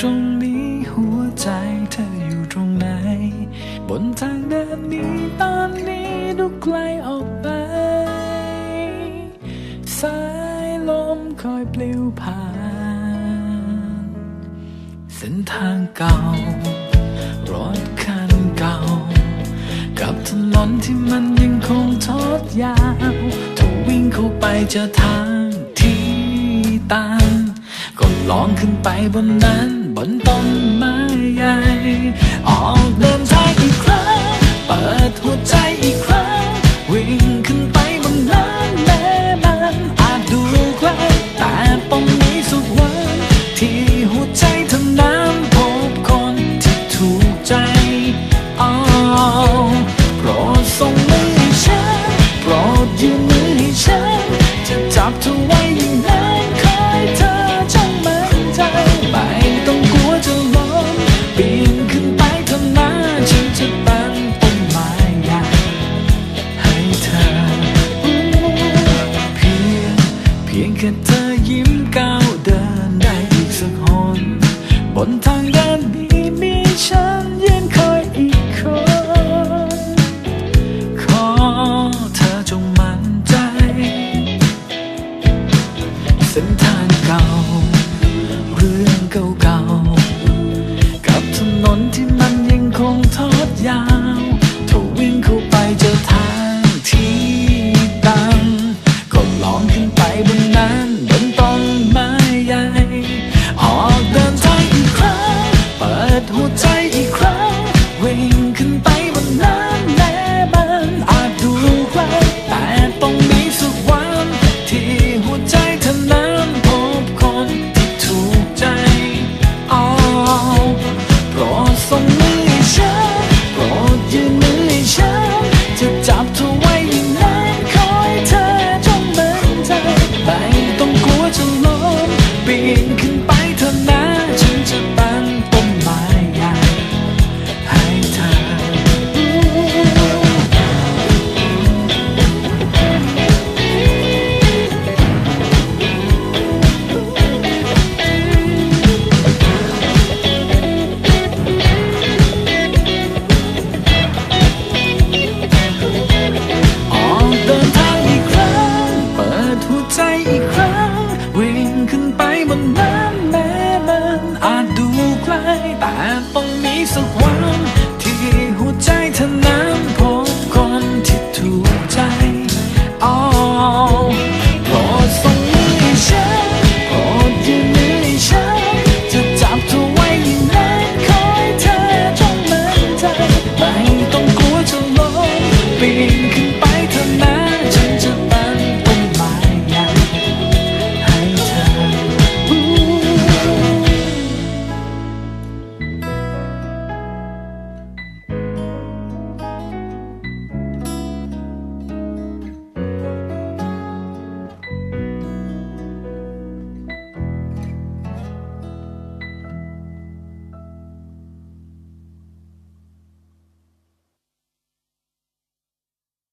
ตรงนี้หัวใจเธออยู่ตรงไหน บนทางเดินนี้ตอนนี้ดูไกลออกไป สายลมคอยปลิวผ่าน เส้นทางเก่า รถคันเก่า กับถนนที่มันยังคงทอดยาวถ้าวิ่งเข้าไปเจอทางที่ตันก็ลองขึ้นไปบนนั้น บนต้นไม้ใหญ่ ออกเดินทางอีกครั้ง เปิดหัวใจอีกครั้ง วิ่งขึ้นไปบนนั้นแม้มันอาจดูไกลแต่ตรงนี้สุดหวังที่หัวใจเธอนั้นพบคนที่ถูกใจอ้าโปรดส่งมือให้ฉัน โปรดยืนมือให้ฉัน จะจับเธอไว้ การนี้มีฉันยืน 送你一生。寒风逆风狂。